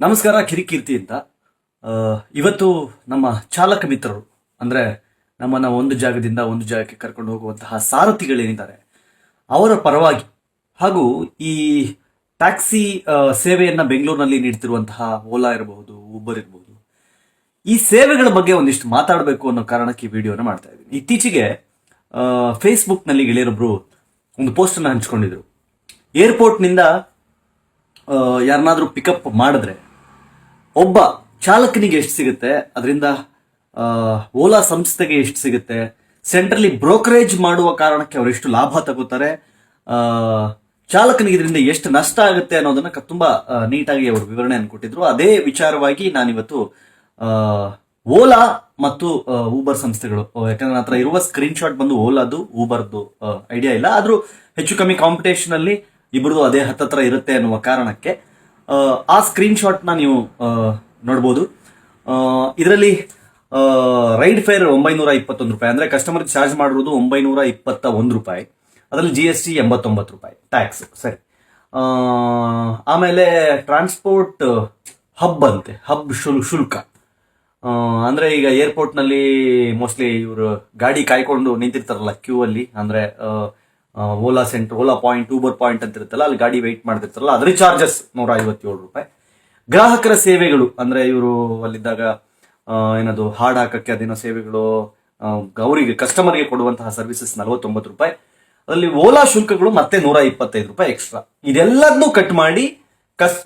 ನಮಸ್ಕಾರ ಕಿರಿಕೀರ್ತಿ ಅಂತ. ಇವತ್ತು ನಮ್ಮ ಚಾಲಕ ಮಿತ್ರರು, ಅಂದ್ರೆ ನಮ್ಮನ್ನ ಒಂದು ಜಾಗದಿಂದ ಒಂದು ಜಾಗಕ್ಕೆ ಕರ್ಕೊಂಡು ಹೋಗುವಂತಹ ಸಾರಥಿಗಳೇನಿದ್ದಾರೆ, ಅವರ ಪರವಾಗಿ ಹಾಗೂ ಈ ಟ್ಯಾಕ್ಸಿ ಸೇವೆಯನ್ನು ಬೆಂಗಳೂರಿನಲ್ಲಿ ನೀಡ್ತಿರುವಂತಹ ಓಲಾ ಇರಬಹುದು ಉಬರ್ ಇರಬಹುದು, ಈ ಸೇವೆಗಳ ಬಗ್ಗೆ ಒಂದಿಷ್ಟು ಮಾತಾಡಬೇಕು ಅನ್ನೋ ಕಾರಣಕ್ಕೆ ಈ ವಿಡಿಯೋನ ಮಾಡ್ತಾ ಇದ್ದೀನಿ. ಇತ್ತೀಚೆಗೆ ಫೇಸ್ಬುಕ್ನಲ್ಲಿ ಗೆಳೆಯರೊಬ್ರು ಒಂದು ಪೋಸ್ಟ್ ಅನ್ನ ಹಂಚ್ಕೊಂಡಿದ್ರು. ಏರ್ಪೋರ್ಟ್ನಿಂದ ಯಾರನ್ನಾದ್ರೂ ಪಿಕಪ್ ಮಾಡಿದ್ರೆ ಒಬ್ಬ ಚಾಲಕನಿಗೆ ಎಷ್ಟು ಸಿಗುತ್ತೆ? ಅದರಿಂದ ಓಲಾ ಸಂಸ್ಥೆಗೆ ಎಷ್ಟು ಸಿಗುತ್ತೆ? ಸೆಂಟ್ರಲ್ಲಿ ಬ್ರೋಕರೇಜ್ ಮಾಡುವ ಕಾರಣಕ್ಕೆ ಅವರು ಎಷ್ಟು ಲಾಭ ತಗೋತಾರೆ? ಚಾಲಕನಿಗೆ ಇದರಿಂದ ಎಷ್ಟು ನಷ್ಟ ಆಗುತ್ತೆ ಅನ್ನೋದನ್ನ ತುಂಬಾ ನೀಟಾಗಿ ಅವರು ವಿವರಣೆಯನ್ನು ಕೊಟ್ಟಿದ್ರು. ಅದೇ ವಿಚಾರವಾಗಿ ನಾನಿವತ್ತು ಓಲಾ ಮತ್ತು ಊಬರ್ ಸಂಸ್ಥೆಗಳು. ಯಾಕಂದ್ರೆ ನನ್ನ ಹತ್ರ ಇರುವ ಸ್ಕ್ರೀನ್ ಶಾಟ್ ಬಂದು ಓಲಾದು, ಊಬರ್ದು ಐಡಿಯಾ ಇಲ್ಲ. ಆದ್ರೂ ಹೆಚ್ಚು ಕಮ್ಮಿ ಕಾಂಪಿಟೇಷನ್ ಅಲ್ಲಿ ಇಬ್ಬರದು ಅದೇ ಹತ್ತತ್ರ ಇರುತ್ತೆ ಅನ್ನುವ ಕಾರಣಕ್ಕೆ ಆ, ಸ್ಕ್ರೀನ್ ಶಾಟ್ನ ನೀವು ನೋಡ್ಬೋದು. ಇದರಲ್ಲಿ ರೈಡ್ ಫೇರ್ ಒಂಬೈನೂರ ಇಪ್ಪತ್ತೊಂದು ರೂಪಾಯಿ. ಅಂದ್ರೆ ಕಸ್ಟಮರ್ ಚಾರ್ಜ್ ಮಾಡಿರೋದು ಒಂಬೈನೂರ ಇಪ್ಪತ್ತ ಒಂದು ರೂಪಾಯಿ. ಅದರಲ್ಲಿ ಜಿ ಎಸ್ ಟಿ ಎಂಬತ್ತೊಂಬತ್ತು ರೂಪಾಯಿ. ಟ್ಯಾಕ್ಸ್ ಸರಿ. ಆಮೇಲೆ ಟ್ರಾನ್ಸ್ಪೋರ್ಟ್ ಹಬ್ ಅಂತೆ. ಹಬ್ ಶುಲ್ ಶುಲ್ಕ. ಅಂದರೆ ಈಗ ಏರ್ಪೋರ್ಟ್ನಲ್ಲಿ ಮೋಸ್ಟ್ಲಿ ಇವರು ಗಾಡಿ ಕಾಯ್ಕೊಂಡು ನಿಂತಿರ್ತಾರಲ್ಲ ಕ್ಯೂ ಅಲ್ಲಿ. ಅಂದ್ರೆ Ola centre Ola point, Uber point ಅಂತ ಇರುತ್ತಲ್ಲ, ಅಲ್ಲಿ ಗಾಡಿ ವೆಯ್ಟ್ ಮಾಡ್ತಿರ್ತಾರಲ್ಲ ಅದ್ರ ಚಾರ್ಜಸ್ ನೂರ ಐವತ್ತೇಳು ರೂಪಾಯಿ. ಗ್ರಾಹಕರ ಸೇವೆಗಳು, ಅಂದ್ರೆ ಇವರು ಅಲ್ಲಿದ್ದಾಗ ಏನದು, ಹಾಡ್ ಹಾಕಕ್ಕೆ ಅದೇನೋ ಸೇವೆಗಳು ಅವರಿಗೆ ಕಸ್ಟಮರ್ಗೆ ಕೊಡುವಂತಹ ಸರ್ವಿಸಸ್ ನಲವತ್ತೊಂಬತ್ತು ರೂಪಾಯಿ. ಅದರಲ್ಲಿ ಓಲಾ ಶುಲ್ಕಗಳು ಮತ್ತೆ ನೂರ ಇಪ್ಪತ್ತೈದು ರೂಪಾಯಿ ಎಕ್ಸ್ಟ್ರಾ ಇದೆಲ್ಲದನ್ನೂ ಕಟ್ ಮಾಡಿ ಕಸ್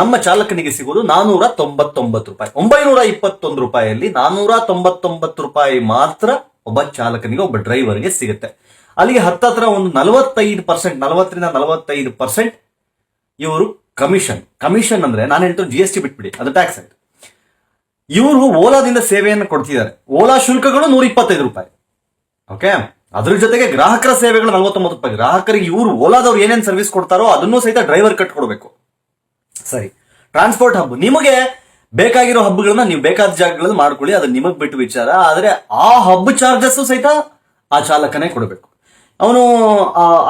ನಮ್ಮ ಚಾಲಕನಿಗೆ ಸಿಗೋದು ನಾನೂರ ತೊಂಬತ್ತೊಂಬತ್ತು ರೂಪಾಯಿ. ಒಂಬೈನೂರ ಇಪ್ಪತ್ತೊಂದು ರೂಪಾಯಿಯಲ್ಲಿ ನಾನೂರ ತೊಂಬತ್ತೊಂಬತ್ತು ರೂಪಾಯಿ ಮಾತ್ರ ಒಬ್ಬ ಚಾಲಕನಿಗೆ, ಒಬ್ಬ ಡ್ರೈವರ್ಗೆ ಸಿಗುತ್ತೆ. ಅಲ್ಲಿಗೆ ಹತ್ತತ್ರ ಒಂದು ನಲವತ್ತೈದು ಪರ್ಸೆಂಟ್ ನಲವತ್ತರಿಂದ ನಲವತ್ತೈದು ಪರ್ಸೆಂಟ್ ಇವರು ಕಮಿಷನ್ ಕಮಿಷನ್ ಅಂದ್ರೆ ನಾನು ಹೇಳ್ತಾರೆ ಜಿ ಎಸ್ ಟಿ ಬಿಟ್ಬಿಡಿ, ಅದು ಟ್ಯಾಕ್ಸ್ ಆಯ್ತು. ಇವರು ಓಲಾದಿಂದ ಸೇವೆಯನ್ನು ಕೊಡ್ತಿದ್ದಾರೆ. ಓಲಾ ಶುಲ್ಕಗಳು ನೂರ ಇಪ್ಪತ್ತೈದು ರೂಪಾಯಿ. ಓಕೆ ಅದ್ರ ಜೊತೆಗೆ ಗ್ರಾಹಕರ ಸೇವೆಗಳು ನಲವತ್ತೊಂಬತ್ತು ರೂಪಾಯಿ. ಗ್ರಾಹಕರಿಗೆ ಇವರು ಓಲಾದವ್ರು ಏನೇನು ಸರ್ವಿಸ್ ಕೊಡ್ತಾರೋ ಅದನ್ನು ಸಹಿತ ಡ್ರೈವರ್ ಕಟ್ಕೊಡ್ಬೇಕು ಸರಿ. ಟ್ರಾನ್ಸ್ಪೋರ್ಟ್ ಹಬ್ ನಿಮಗೆ ಬೇಕಾಗಿರೋ ಹಬ್ಗಳನ್ನ ನೀವು ಬೇಕಾದ ಜಾಗಗಳಲ್ಲಿ ಮಾಡ್ಕೊಳ್ಳಿ. ಅದು ನಿಮಗೆ ಬಿಟ್ಟು ವಿಚಾರ. ಆದರೆ ಆ ಹಬ್ ಚಾರ್ಜಸ್ ಸಹಿತ ಆ ಚಾಲಕನೇ ಕೊಡಬೇಕು. ಅವನು,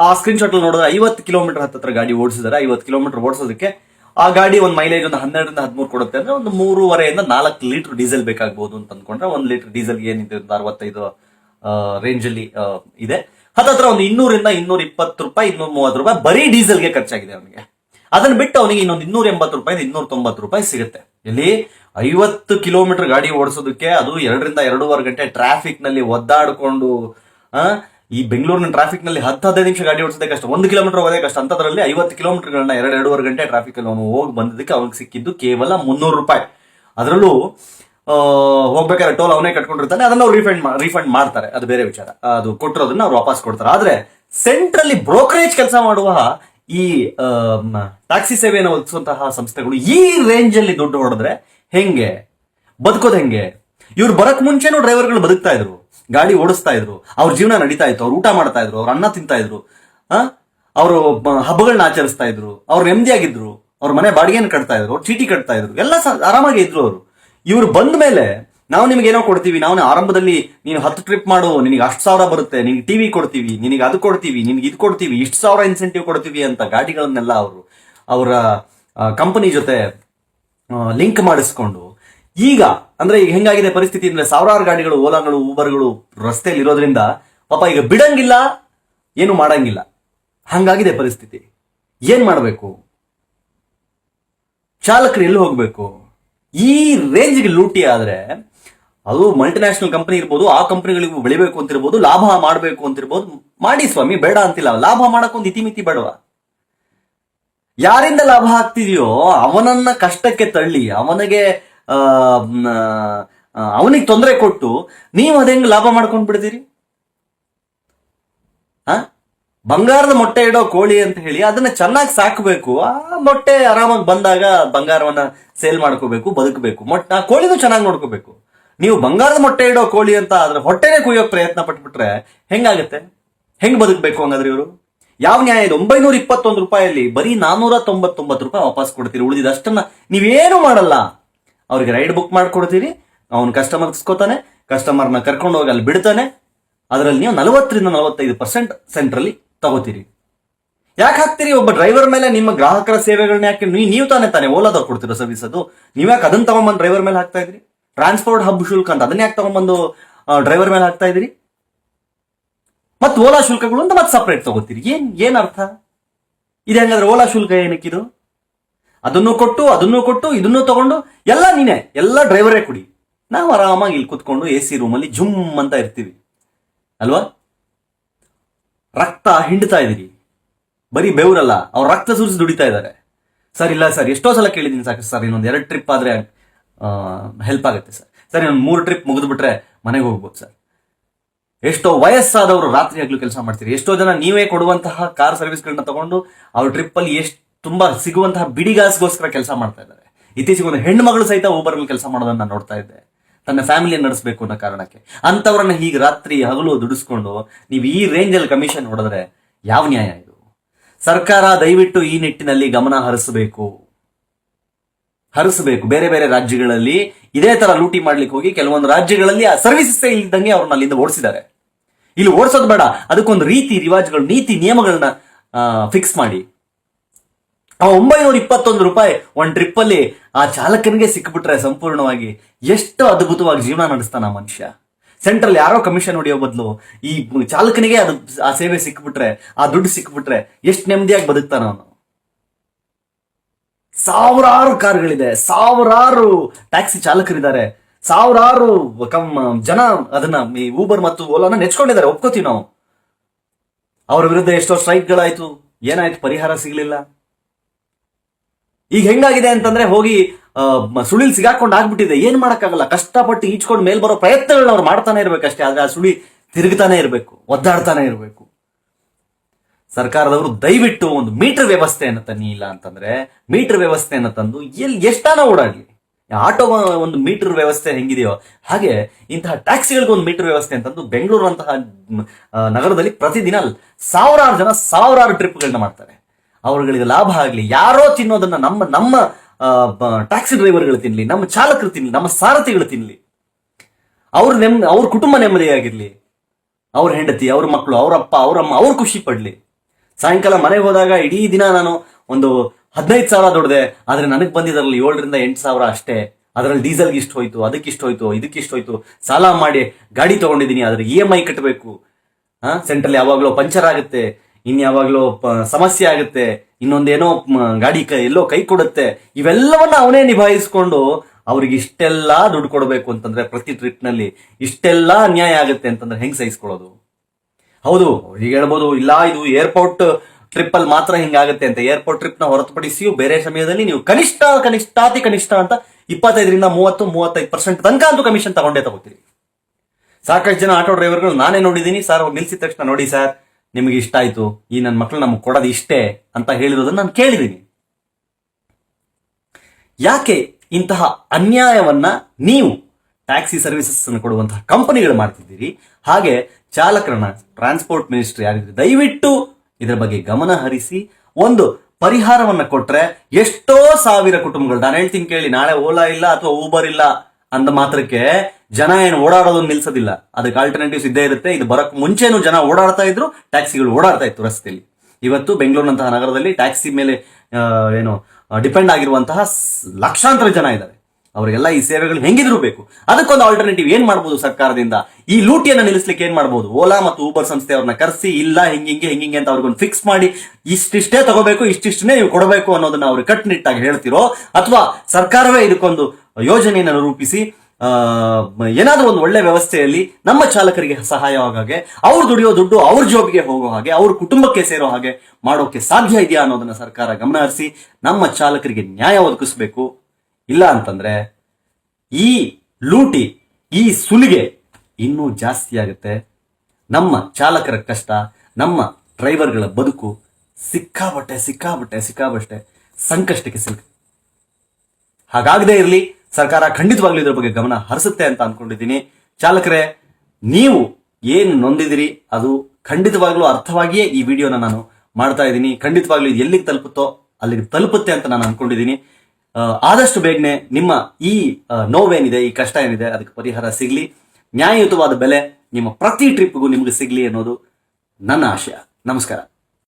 ಆ ಸ್ಕ್ರೀನ್ ಶಾಟ್ ನೋಡಿದ್ರೆ ಐವತ್ತು ಕಿಲೋಮೀಟರ್ ಹತ್ತತ್ರ ಗಾಡಿ ಓಡಿಸಿದಾರೆ. ಐವತ್ತು ಕಿಲೋಮೀಟರ್ ಓಡಿಸೋದಕ್ಕೆ ಆ ಗಾಡಿ ಒಂದು ಮೈಲೇಜ್ ಒಂದು ಹನ್ನೆರಡರಿಂದ ಹದಿಮೂರು ಕೊಡುತ್ತೆ ಅಂದ್ರೆ ಒಂದು ಮೂರುವರೆಯಿಂದ ನಾಲ್ಕು ಲೀಟರ್ ಡೀಸೆಲ್ ಬೇಕಾಗಬಹುದು ಅಂತ ಅಂದ್ಕೊಂಡ್ರೆ ಒಂದು ಲೀಟರ್ ಡೀಸೆಲ್ ಏನಿದೆ ಒಂದು ಅರವತ್ತೈದು ರೇಂಜ್ ಅಲ್ಲಿ ಇದೆ. ಹತ್ತತ್ರ ಒಂದು ಇನ್ನೂರಿಂದ ಇನ್ನೂರ ಇಪ್ಪತ್ತು ರೂಪಾಯಿ ಇನ್ನೂರ ಮೂವತ್ತು ರೂಪಾಯಿ ಬರೀ ಡೀಸೆಲ್ಗೆ ಖರ್ಚಾಗಿದೆ ಅವನಿಗೆ. ಅದನ್ನ ಬಿಟ್ಟು ಅವನಿಗೆ ಇನ್ನೊಂದು ಇನ್ನೂರ ಎಂಬತ್ತು ರೂಪಾಯಿ ಇನ್ನೂರ ತೊಂಬತ್ತು ರೂಪಾಯಿ ಸಿಗುತ್ತೆ. ಇಲ್ಲಿ ಐವತ್ತು ಕಿಲೋಮೀಟರ್ ಗಾಡಿ ಓಡಿಸೋದಕ್ಕೆ ಅದು ಎರಡರಿಂದ ಎರಡೂವರೆ ಗಂಟೆ ಟ್ರಾಫಿಕ್ನಲ್ಲಿ ಒದ್ದಾಡಿಕೊಂಡು ಈ ಬೆಂಗಳೂರಿನ ಟ್ರಾಫಿಕ್ನಲ್ಲಿ ಹತ್ತು ಹದಿನೈದು ನಿಮಿಷ ಗಾಡಿ ಓಡಿಸೋದೇ ಕಷ್ಟ. ಒಂದು ಕಿಲೋಮೀಟರ್ ಹೋಗೋದೇ ಕಷ್ಟ. ಅಂತದ್ರಲ್ಲಿ ಐವತ್ತು ಕಿಲೋಮೀಟರ್ಗಳನ್ನ ಎರಡು ಎರಡೂವರೆ ಗಂಟೆ ಟ್ರಾಫಿಕ್ ಅಲ್ಲಿ ಅವನು ಹೋಗಿ ಬಂದಿದ್ದಕ್ಕೆ ಅವನಿಗೆ ಸಿಕ್ಕಿದ್ದು ಕೇವಲ ಮುನ್ನೂರು ರೂಪಾಯಿ. ಅದರಲ್ಲೂ ಹೋಗ್ಬೇಕಾದ್ರೆ ಟೋಲ್ ಅವನೇ ಕಟ್ಕೊಂಡಿರ್ತಾನೆ, ಅದನ್ನ ಅವ್ರು ರಿಫಂಡ್ ರಿಫಂಡ್ ಮಾಡ್ತಾರೆ. ಅದು ಬೇರೆ ವಿಚಾರ. ಅದು ಕೊಟ್ಟಿರೋದನ್ನ ಅವ್ರು ವಾಪಸ್ ಕೊಡ್ತಾರೆ. ಆದ್ರೆ ಸೆಂಟ್ರಲ್ಲಿ ಬ್ರೋಕರೇಜ್ ಕೆಲಸ ಮಾಡುವ ಈ ಟ್ಯಾಕ್ಸಿ ಸೇವೆಯನ್ನು ಒದಗಿಸುವಂತಹ ಸಂಸ್ಥೆಗಳು ಈ ರೇಂಜ್ ಅಲ್ಲಿ ದುಡ್ಡು ಹೊಡೆದ್ರೆ ಹೆಂಗೆ? ಬದುಕೋದು ಹೆಂಗೆ? ಇವ್ರು ಬರಕ್ ಮುಂಚೆನೂ ಡ್ರೈವರ್ಗಳು ಬದುಕ್ತಾ ಇದ್ರು. ಗಾಡಿ ಓಡಿಸ್ತಾ ಇದ್ರು, ಅವ್ರ ಜೀವನ ನಡೀತಾ ಇತ್ತು, ಅವ್ರು ಊಟ ಮಾಡ್ತಾ ಇದ್ರು, ಅವ್ರ ಅನ್ನ ತಿಂತಾ ಇದ್ರು ಅವರು ಹಬ್ಬಗಳನ್ನ ಆಚರಿಸ್ತಾ ಇದ್ರು, ಅವ್ರು ನೆಮ್ಮದಿಯಾಗಿದ್ರು, ಅವ್ರ ಮನೆ ಬಾಡಿಗೆನ ಕಟ್ತಾ ಇದ್ರು, ಅವ್ರು ಚೀಟಿ ಕಟ್ತಾ ಇದ್ರು, ಎಲ್ಲ ಆರಾಮಾಗಿ ಇದ್ರು ಅವರು. ಇವ್ರು ಬಂದ ಮೇಲೆ ನಾವು ನಿಮ್ಗೆ ಏನೋ ಕೊಡ್ತೀವಿ, ನಾವು ಆರಂಭದಲ್ಲಿ ನೀನು ಹತ್ತು ಟ್ರಿಪ್ ಮಾಡು, ನಿನಗೆ ಅಷ್ಟು ಸಾವಿರ ಬರುತ್ತೆ, ನಿನಗೆ ಟಿವಿ ಕೊಡ್ತೀವಿ, ನಿನಗೆ ಅದು ಕೊಡ್ತೀವಿ, ನಿನಗೆ ಇದು ಕೊಡ್ತೀವಿ, ಇಷ್ಟು ಸಾವಿರ ಇನ್ಸೆಂಟಿವ್ ಕೊಡ್ತೀವಿ ಅಂತ ಗಾಡಿಗಳನ್ನೆಲ್ಲ ಅವರು, ಅವರ ಕಂಪನಿ ಜೊತೆ ಲಿಂಕ್ ಮಾಡಿಸ್ಕೊಂಡು ಈಗ, ಅಂದ್ರೆ ಈಗ ಹೆಂಗಾಗಿದೆ ಪರಿಸ್ಥಿತಿ ಅಂದ್ರೆ ಸಾವಿರಾರು ಗಾಡಿಗಳು, ಓಲಾಗಳು ಊಬರ್ಗಳು ರಸ್ತೆಯಲ್ಲಿ ಇರೋದ್ರಿಂದ ಪಾಪ ಈಗ ಬಿಡಂಗಿಲ್ಲ, ಏನು ಮಾಡಂಗಿಲ್ಲ. ಹಂಗಾಗಿದೆ ಪರಿಸ್ಥಿತಿ. ಏನ್ ಮಾಡಬೇಕು? ಚಾಲಕರು ಎಲ್ಲಿ ಹೋಗ್ಬೇಕು? ಈ ರೇಂಜ್ಗೆ ಲೂಟಿ ಆದ್ರೆ ಅದು ಮಲ್ಟಿನ್ಯಾಷನಲ್ ಕಂಪನಿ ಇರ್ಬೋದು, ಆ ಕಂಪನಿಗಳಿಗೂ ಬೆಳಿಬೇಕು ಅಂತಿರ್ಬೋದು, ಲಾಭ ಮಾಡಬೇಕು ಅಂತಿರ್ಬೋದು. ಮಾಡಿ ಸ್ವಾಮಿ, ಬೇಡ ಅಂತಿಲ್ಲ. ಲಾಭ ಮಾಡಕ್ಕೊಂದು ಇತಿಮಿತಿ ಬೇಡವ? ಯಾರಿಂದ ಲಾಭ ಆಗ್ತಿದೆಯೋ ಅವನನ್ನ ಕಷ್ಟಕ್ಕೆ ತಳ್ಳಿ, ಅವನಿಗೆ ಅವನಿಗೆ ತೊಂದರೆ ಕೊಟ್ಟು ನೀವು ಅದೇಂಗ್ ಲಾಭ ಮಾಡ್ಕೊಂಡು ಬಿಡ್ತೀರಿ? ಆ ಬಂಗಾರದ ಮೊಟ್ಟೆ ಇಡೋ ಕೋಳಿ ಅಂತ ಹೇಳಿ ಅದನ್ನ ಚೆನ್ನಾಗಿ ಸಾಕಬೇಕು. ಆ ಮೊಟ್ಟೆ ಆರಾಮಾಗಿ ಬಂದಾಗ ಬಂಗಾರವನ್ನ ಸೇಲ್ ಮಾಡ್ಕೋಬೇಕು, ಬದುಕಬೇಕು. ಮೊಟ್ಟೆ ಆ ಕೋಳಿನೂ ಚೆನ್ನಾಗಿ ನೋಡ್ಕೋಬೇಕು. ನೀವು ಬಂಗಾರದ ಮೊಟ್ಟೆ ಇಡೋ ಕೋಳಿ ಅಂತ ಆದ್ರೆ ಹೊಟ್ಟೆನೆ ಕುಯ್ಯೋಕ್ ಪ್ರಯತ್ನ ಪಟ್ಬಿಟ್ರೆ ಹೆಂಗಾಗುತ್ತೆ? ಹೆಂಗ್ ಬದುಕಬೇಕು ಹಂಗಾದ್ರೆ ಇವರು? ಯಾವ ನ್ಯಾಯ ಇದೆ? ಒಂಬೈನೂರ ಇಪ್ಪತ್ತೊಂದು ರೂಪಾಯಲ್ಲಿ ಬರೀ ನಾನೂರ ತೊಂಬತ್ತೊಂಬತ್ತು ರೂಪಾಯಿ ವಾಪಸ್ ಕೊಡ್ತೀರಿ ಉಳಿದಿದ್ದಷ್ಟನ್ನ ನೀವೇನು ಮಾಡಲ್ಲ. ಅವ್ರಿಗೆ ರೈಡ್ ಬುಕ್ ಮಾಡಿಕೊಡ್ತೀರಿ ಅವ್ನು ಕಸ್ಟಮರ್ ಇಸ್ಕೋತಾನೆ ಕಸ್ಟಮರ್ನ ಕರ್ಕೊಂಡು ಹೋಗಿ ಅಲ್ಲಿ ಬಿಡ್ತಾನೆ. ಅದರಲ್ಲಿ ನೀವು ನಲವತ್ತರಿಂದ ನಲವತ್ತೈದು ಪರ್ಸೆಂಟ್ ಸೆಂಟ್ರಲ್ಲಿ ತಗೋತೀರಿ. ಯಾಕೆ ಹಾಕ್ತೀರಿ? ಒಬ್ಬ ಡ್ರೈವರ್ ಮೇಲೆ ನಿಮ್ಮ ಗ್ರಾಹಕರ ಸೇವೆಗಳನ್ನ ಯಾಕೆ ನೀವು ತಾನೇ ತಾನೇ ಓಲಾದವ್ರು ಕೊಡ್ತಿರೋ ಸರ್ವಿಸ್ ಅದು. ನೀವ್ಯಾಕೆ ಅದನ್ನ ತಗೊಂಬಂದು ಡ್ರೈವರ್ ಮೇಲೆ ಹಾಕ್ತಾ ಇದ್ರಿ? ಟ್ರಾನ್ಸ್ಪೋರ್ಟ್ ಹಬ್ ಶುಲ್ಕ ಅಂತ ಅದನ್ನ ಯಾಕೆ ತಗೊಂಬಂದು ಡ್ರೈವರ್ ಮೇಲೆ ಹಾಕ್ತಾ ಇದ್ರಿ ಮತ್ತೆ ಓಲಾ ಶುಲ್ಕಗಳು ಅಂತ ಮತ್ತೆ ಸಪ್ರೇಟ್ ತಗೋತೀರಿ. ಏನ್ ಏನ್ ಅರ್ಥ? ಇದು ಹೆಂಗಾದ್ರೆ ಓಲಾ ಶುಲ್ಕ ಏನಕ್ಕಿದು? ಅದನ್ನು ಕೊಟ್ಟು ಅದನ್ನು ಕೊಟ್ಟು, ಇದನ್ನು ತಗೊಂಡು, ಎಲ್ಲ ನೀನೆ, ಎಲ್ಲ ಡ್ರೈವರೇ ಕುಡಿ. ನಾವು ಆರಾಮಾಗಿ ಇಲ್ಲಿ ಕುತ್ಕೊಂಡು ಎ ಸಿ ರೂಮಲ್ಲಿ ಜುಮ್ ಅಂತ ಇರ್ತೀವಿ. ಅಲ್ವಾ? ರಕ್ತ ಹಿಂಡ್ತಾ ಇದೀರಿ ಬರೀ ಬೆವರಲ್ಲ, ಅವ್ರು ರಕ್ತ ಸುರಿಸಿ ದುಡಿತಾ ಇದ್ದಾರೆ. ಸರ್, ಇಲ್ಲ ಸರ್, ಎಷ್ಟೋ ಸಲ ಕೇಳಿದ್ದೀನಿ ಸಾಕು ಸರ್, ಇನ್ನೊಂದು ಎರಡು ಟ್ರಿಪ್ ಆದರೆ ಹೆಲ್ಪ್ ಆಗುತ್ತೆ ಸರ್. ಸರ್, ಇನ್ನೊಂದು ಮೂರು ಟ್ರಿಪ್ ಮುಗಿದ್ಬಿಟ್ರೆ ಮನೆಗೆ ಹೋಗ್ಬೋದು ಸರ್. ಎಷ್ಟೋ ವಯಸ್ಸಾದವರು ರಾತ್ರಿ ಆಗಲೂ ಕೆಲಸ ಮಾಡ್ತೀರಿ. ಎಷ್ಟೋ ಜನ ನೀವೇ ಕೊಡುವಂತಹ ಕಾರ್ ಸರ್ವಿಸ್ಗಳನ್ನ ತಗೊಂಡು ಅವ್ರ ಟ್ರಿಪ್ಪಲ್ಲಿ ಎಷ್ಟು ತುಂಬಾ ಸಿಗುವಂತಹ ಬಿಡಿಗಾಸ್ಗೋಸ್ಕರ ಕೆಲಸ ಮಾಡ್ತಾ ಇದ್ದಾರೆ. ಇತ್ತೀಚೆಗೆ ಒಂದು ಹೆಣ್ಣು ಮಗಳು ಸಹಿತ ಊಬರ್ ಕೆಲಸ ಮಾಡೋದನ್ನ ನಾನು ನೋಡ್ತಾ ಇದ್ದೆ. ತನ್ನ ಫ್ಯಾಮಿಲಿ ನಡೆಸಬೇಕು ಅನ್ನೋ ಕಾರಣಕ್ಕೆ. ಅಂತವ್ರನ್ನ ಹೀಗೆ ರಾತ್ರಿ ಹಗಲು ದುಡಿಸ್ಕೊಂಡು ನೀವು ಈ ರೇಂಜ್ ಅಲ್ಲಿ ಕಮಿಷನ್ ಹೊಡೆದ್ರೆ ಯಾವ ನ್ಯಾಯ ಇದು? ಸರ್ಕಾರ ದಯವಿಟ್ಟು ಈ ನಿಟ್ಟಿನಲ್ಲಿ ಗಮನ ಹರಿಸಬೇಕು. ಹರಿಸಬೇಕು. ಬೇರೆ ಬೇರೆ ರಾಜ್ಯಗಳಲ್ಲಿ ಇದೇ ತರ ಲೂಟಿ ಮಾಡ್ಲಿಕ್ಕೆ ಹೋಗಿ ಕೆಲವೊಂದು ರಾಜ್ಯಗಳಲ್ಲಿ ಆ ಸರ್ವಿಸಸ್ ಇಲ್ದಂಗೆ ಅವ್ರನ್ನ ಅಲ್ಲಿಂದ ಓಡಿಸಿದ್ದಾರೆ. ಇಲ್ಲಿ ಓಡಿಸೋದು ಬೇಡ. ಅದಕ್ಕೊಂದು ರೀತಿ ರಿವಾಜ್ಗಳು, ನೀತಿ ನಿಯಮಗಳನ್ನ ಫಿಕ್ಸ್ ಮಾಡಿ. ಆ ಒಂಬೈನೂರ ಇಪ್ಪತ್ತೊಂದು ರೂಪಾಯಿ ಒಂದ್ ಟ್ರಿಪ್ ಅಲ್ಲಿ ಆ ಚಾಲಕನಿಗೆ ಸಿಕ್ಕಿಬಿಟ್ರೆ ಸಂಪೂರ್ಣವಾಗಿ ಎಷ್ಟು ಅದ್ಭುತವಾಗಿ ಜೀವನ ನಡೆಸ್ತಾನ ಮನುಷ್ಯ. ಸೆಂಟ್ರಲ್ ಯಾರೋ ಕಮಿಷನ್ ಹೊಡೆಯೋ ಬದಲು ಈ ಚಾಲಕನಿಗೆ ಅದು ಆ ಸೇವೆ ಸಿಕ್ಬಿಟ್ರೆ, ಆ ದುಡ್ಡು ಸಿಕ್ಬಿಟ್ರೆ ಎಷ್ಟು ನೆಮ್ಮದಿಯಾಗಿ ಬದುಕ್ತಾನ ಅವನು. ಸಾವಿರಾರು ಕಾರ್ಗಳಿದೆ, ಸಾವಿರಾರು ಟ್ಯಾಕ್ಸಿ ಚಾಲಕರಿದ್ದಾರೆ, ಸಾವಿರಾರು ಕಮ್ ಜನ ಅದನ್ನ ಈ ಊಬರ್ ಮತ್ತು ಓಲಾನ ನೆಚ್ಕೊಂಡಿದ್ದಾರೆ, ಒಪ್ಕೋತೀವಿ ನಾವು. ಅವರ ವಿರುದ್ಧ ಎಷ್ಟೋ ಸ್ಟ್ರೈಕ್ಗಳಾಯ್ತು ಏನಾಯ್ತು, ಪರಿಹಾರ ಸಿಗ್ಲಿಲ್ಲ. ಈಗ ಹೆಂಗಾಗಿದೆ ಅಂತಂದ್ರೆ ಹೋಗಿ ಸುಳಿಲ್ ಸಿಗಾಕೊಂಡು ಆಗ್ಬಿಟ್ಟಿದೆ. ಏನ್ ಮಾಡಕ್ಕಾಗಲ್ಲ? ಕಷ್ಟಪಟ್ಟು ಈಚ್ಕೊಂಡು ಮೇಲ್ ಬರೋ ಪ್ರಯತ್ನಗಳನ್ನ ಅವ್ರು ಮಾಡ್ತಾನೆ ಇರ್ಬೇಕಷ್ಟೇ. ಆದ್ರೆ ಆ ಸುಳಿ ತಿರುಗ್ತಾನೆ ಇರಬೇಕು, ಒದ್ದಾಡ್ತಾನೆ ಇರಬೇಕು. ಸರ್ಕಾರದವರು ದಯವಿಟ್ಟು ಒಂದು ಮೀಟರ್ ವ್ಯವಸ್ಥೆಯನ್ನು ತನ್ನಿ ಇಲ್ಲ ಅಂತಂದ್ರೆ, ಮೀಟರ್ ವ್ಯವಸ್ಥೆಯನ್ನು ತಂದು ಎಲ್ಲಿ ಎಷ್ಟಾನ ಓಡಾಡ್ಲಿ? ಆಟೋ ಒಂದು ಮೀಟರ್ ವ್ಯವಸ್ಥೆ ಹೆಂಗಿದೆಯೋ ಹಾಗೆ ಇಂತಹ ಟ್ಯಾಕ್ಸಿಗಳಿಗೆ ಒಂದು ಮೀಟರ್ ವ್ಯವಸ್ಥೆ ಅಂತಂದು ಬೆಂಗಳೂರು ಅಂತಹ ನಗರದಲ್ಲಿ ಪ್ರತಿದಿನ ಸಾವಿರಾರು ಜನ ಸಾವಿರಾರು ಟ್ರಿಪ್ಗಳನ್ನ ಮಾಡ್ತಾರೆ. ಅವರುಗಳಿಗೆ ಲಾಭ ಆಗಲಿ, ಯಾರೋ ತಿನ್ನೋದನ್ನ ನಮ್ಮ ನಮ್ಮ ಟ್ಯಾಕ್ಸಿ ಡ್ರೈವರ್ಗಳು ತಿನ್ಲಿ, ನಮ್ಮ ಚಾಲಕರು ತಿನ್ಲಿ, ನಮ್ಮ ಸಾರಥಿಗಳು ತಿನ್ಲಿ. ಅವ್ರ ನೆಮ್, ಅವ್ರ ಕುಟುಂಬ ನೆಮ್ಮದಿಯಾಗಿರ್ಲಿ. ಅವ್ರ ಹೆಂಡತಿ, ಅವ್ರ ಮಕ್ಕಳು ಅವ್ರ ಅಪ್ಪ ಅವ್ರಮ್ಮ ಅವ್ರು ಖುಷಿ ಪಡ್ಲಿ. ಸಾಯಂಕಾಲ ಮನೆಗೆ ಹೋದಾಗ ಇಡೀ ದಿನ ನಾನು ಒಂದು ಹದಿನೈದು ಸಾವಿರ ದುಡ್ದೆ, ಆದ್ರೆ ನನಗೆ ಬಂದಿದ್ರಲ್ಲಿ ಏಳರಿಂದ ಎಂಟು ಸಾವಿರ ಅಷ್ಟೇ. ಅದರಲ್ಲಿ ಡೀಸೆಲ್ಗೆ ಇಷ್ಟು ಹೋಯ್ತು, ಅದಕ್ಕೆ ಇಷ್ಟು ಹೋಯ್ತು, ಇದಕ್ಕೆ ಇಷ್ಟು ಹೋಯ್ತು. ಸಾಲ ಮಾಡಿ ಗಾಡಿ ತಗೊಂಡಿದ್ದೀನಿ ಆದ್ರೆ ಇ ಎಂ ಐ ಕಟ್ಟಬೇಕು ಹಾ ಸೆಂಟ್ರಲ್ ಯಾವಾಗಲೂ ಪಂಚರ್ ಆಗುತ್ತೆ. ಇನ್ ಯಾವಾಗಲೂ ಪ- ಸಮಸ್ಯೆ ಆಗುತ್ತೆ, ಇನ್ನೊಂದೇನೋ ಗಾಡಿ ಎಲ್ಲೋ ಕೈ ಕೊಡುತ್ತೆ, ಇವೆಲ್ಲವನ್ನ ಅವನೇ ನಿಭಾಯಿಸ್ಕೊಂಡು ಅವ್ರಿಗೆ ಇಷ್ಟೆಲ್ಲ ದುಡ್ಡು ಕೊಡಬೇಕು ಅಂತಂದ್ರೆ ಪ್ರತಿ ಟ್ರಿಪ್ನಲ್ಲಿ ಇಷ್ಟೆಲ್ಲ ಅನ್ಯಾಯ ಆಗುತ್ತೆ ಅಂತಂದ್ರೆ ಹೆಂಗ್ ಸಹಿಸ್ಕೊಳ್ಳೋದು? ಹೌದು, ಈಗ ಹೇಳ್ಬೋದು, ಇಲ್ಲ, ಇದು ಏರ್ಪೋರ್ಟ್ ಟ್ರಿಪ್ ಅಲ್ಲಿ ಮಾತ್ರ ಹಿಂಗಾಗುತ್ತೆ ಅಂತ. ಏರ್ಪೋರ್ಟ್ ಟ್ರಿಪ್ನ ಹೊರತುಪಡಿಸಿಯೂ ಬೇರೆ ಸಮಯದಲ್ಲಿ ನೀವು ಕನಿಷ್ಠ, ಕನಿಷ್ಠಾತಿ ಕನಿಷ್ಠ ಅಂತ ಇಪ್ಪತ್ತೈದರಿಂದ ಮೂವತ್ತು, ಮೂವತ್ತೈದು ಪರ್ಸೆಂಟ್ ತನಕ ಅಂತೂ ಕಮಿಷನ್ ತಗೊಂಡೇ ತಗೋತೀರಿ. ಸಾಕಷ್ಟು ಜನ ಆಟೋ ಡ್ರೈವರ್ಗಳು ನಾನೇ ನೋಡಿದ್ದೀನಿ ಸರ್ ನಿಲ್ಸಿದ ತಕ್ಷಣ ನೋಡಿ ಸರ್ ನಿಮಗೆ ಇಷ್ಟ ಆಯ್ತು, ಈ ನನ್ನ ಮಕ್ಕಳು ನಮಗೆ ಕೊಡೋದು ಇಷ್ಟೇ ಅಂತ ಹೇಳಿರೋದನ್ನ ನಾನು ಕೇಳಿದ್ದೀನಿ ಯಾಕೆ ಇಂತಹ ಅನ್ಯಾಯವನ್ನ ನೀವು ಟ್ಯಾಕ್ಸಿ ಸರ್ವಿಸಸ್ ಅನ್ನು ಕೊಡುವಂತಹ ಕಂಪನಿಗಳು ಮಾಡ್ತಿದ್ದೀರಿ? ಹಾಗೆ ಚಾಲಕರನ್ನ ಟ್ರಾನ್ಸ್ಪೋರ್ಟ್ ಮಿನಿಸ್ಟ್ರಿ ಯಾರಿದ್ರೆ ದಯವಿಟ್ಟು ಇದರ ಬಗ್ಗೆ ಗಮನ ಹರಿಸಿ, ಒಂದು ಪರಿಹಾರವನ್ನ ಕೊಟ್ರೆ ಎಷ್ಟೋ ಸಾವಿರ ಕುಟುಂಬಗಳು, ನಾನು ಹೇಳ್ತೀನಿ ಕೇಳಿ, ನಾಳೆ ಓಲಾ ಇಲ್ಲ ಅಥವಾ ಊಬರ್ ಇಲ್ಲ ಅಂದ ಮಾತ್ರಕ್ಕೆ ಜನ ಏನು ಓಡಾಡೋದು ನಿಲ್ಸೋದಿಲ್ಲ. ಅದಕ್ಕೆ ಆಲ್ಟರ್ನೇಟಿವ್ಸ್ ಇದ್ದೇ ಇರುತ್ತೆ. ಇದು ಬರಕ್ ಮುಂಚೆನೂ ಜನ ಓಡಾಡ್ತಾ ಇದ್ರು ಟ್ಯಾಕ್ಸಿಗಳು ಓಡಾಡ್ತಾ ಇತ್ತು ರಸ್ತೆಯಲ್ಲಿ ಇವತ್ತು ಬೆಂಗಳೂರಿನಂತಹ ನಗರದಲ್ಲಿ ಟ್ಯಾಕ್ಸಿ ಮೇಲೆ ಏನು ಡಿಪೆಂಡ್ ಆಗಿರುವಂತಹ ಲಕ್ಷಾಂತರ ಜನ ಇದ್ದಾರೆ. ಅವರಿಗೆಲ್ಲ ಈ ಸೇವೆಗಳು ಹೆಂಗಿದ್ರು ಬೇಕು. ಅದಕ್ಕೊಂದು ಆಲ್ಟರ್ನೇಟಿವ್ ಏನ್ ಮಾಡ್ಬೋದು ಸರ್ಕಾರದಿಂದ? ಈ ಲೂಟಿಯನ್ನು ನಿಲ್ಲಿಸ್ಲಿಕ್ಕೆ ಏನ್ ಮಾಡ್ಬೋದು? ಓಲಾ ಮತ್ತು ಊಬರ್ ಸಂಸ್ಥೆ ಅವ್ರನ್ನ ಕರೆಸಿ, ಇಲ್ಲ ಹಿಂಗಿಂಗೆ ಹಿಂಗಿಂಗೆ ಅಂತ ಅವ್ರಿಗೊಂದು ಫಿಕ್ಸ್ ಮಾಡಿ, ಇಷ್ಟಿಷ್ಟೇ ತಗೋಬೇಕು, ಇಷ್ಟಿಷ್ಟನ್ನೇ ನೀವು ಕೊಡಬೇಕು ಅನ್ನೋದನ್ನ ಅವ್ರಿಗೆ ಕಟ್ಟುನಿಟ್ಟಾಗಿ ಹೇಳ್ತಿರೋ, ಅಥವಾ ಸರ್ಕಾರವೇ ಇದಕ್ಕೊಂದು ಯೋಜನೆಯನ್ನು ರೂಪಿಸಿ ಏನಾದರೂ ಒಂದು ಒಳ್ಳೆ ವ್ಯವಸ್ಥೆಯಲ್ಲಿ ನಮ್ಮ ಚಾಲಕರಿಗೆ ಸಹಾಯವಾಗ ಹಾಗೆ ಅವ್ರು ದುಡಿಯೋ ದುಡ್ಡು ಅವ್ರ ಜೋಬಿಗೆ ಹೋಗೋ ಹಾಗೆ, ಅವ್ರ ಕುಟುಂಬಕ್ಕೆ ಸೇರೋ ಹಾಗೆ ಮಾಡೋಕೆ ಸಾಧ್ಯ ಇದೆಯಾ ಅನ್ನೋದನ್ನ ಸರ್ಕಾರ ಗಮನ ಹರಿಸಿ, ನಮ್ಮ ಚಾಲಕರಿಗೆ ನ್ಯಾಯ ಒದಗಿಸಬೇಕು. ಇಲ್ಲ ಅಂತಂದ್ರೆ, ಈ ಲೂಟಿ, ಈ ಸುಲಿಗೆ ಇನ್ನೂ ಜಾಸ್ತಿ ಆಗುತ್ತೆ. ನಮ್ಮ ಚಾಲಕರ ಕಷ್ಟ, ನಮ್ಮ ಡ್ರೈವರ್ಗಳ ಬದುಕು ಸಿಕ್ಕಾಬಟ್ಟೆ ಸಿಕ್ಕಾಬಟ್ಟೆ ಸಿಕ್ಕಾಬಟ್ಟೆ ಸಂಕಷ್ಟಕ್ಕೆ ಸಿಲುಕ. ಹಾಗಾಗದೇ ಇರಲಿ ಸರ್ಕಾರ ಖಂಡಿತವಾಗ್ಲೂ ಇದ್ರ ಬಗ್ಗೆ ಗಮನ ಹರಿಸುತ್ತೆ ಅಂತ ಅನ್ಕೊಂಡಿದ್ದೀನಿ. ಚಾಲಕರೇ, ನೀವು ಏನು ನೊಂದಿದಿರಿ ಅದು ಖಂಡಿತವಾಗ್ಲೂ ಅರ್ಥವಾಗಿಯೇ ಈ ವಿಡಿಯೋನ ನಾನು ಮಾಡ್ತಾ ಇದ್ದೀನಿ. ಖಂಡಿತವಾಗ್ಲೂ ಎಲ್ಲಿಗೆ ತಲುಪುತ್ತೋ ಅಲ್ಲಿಗೆ ತಲುಪುತ್ತೆ ಅಂತ ನಾನು ಅನ್ಕೊಂಡಿದ್ದೀನಿ. ಆದಷ್ಟು ಬೇಗನೆ ನಿಮ್ಮ ಈ ನೋವೇನಿದೆ, ಈ ಕಷ್ಟ ಏನಿದೆ ಅದಕ್ಕೆ ಪರಿಹಾರ ಸಿಗ್ಲಿ. ನ್ಯಾಯಯುತವಾದ ಬೆಲೆ ನಿಮ್ಮ ಪ್ರತಿ ಟ್ರಿಪ್ಗೂ ನಿಮಗೆ ಸಿಗ್ಲಿ ಅನ್ನೋದು ನನ್ನ ಆಶಯ. ನಮಸ್ಕಾರ.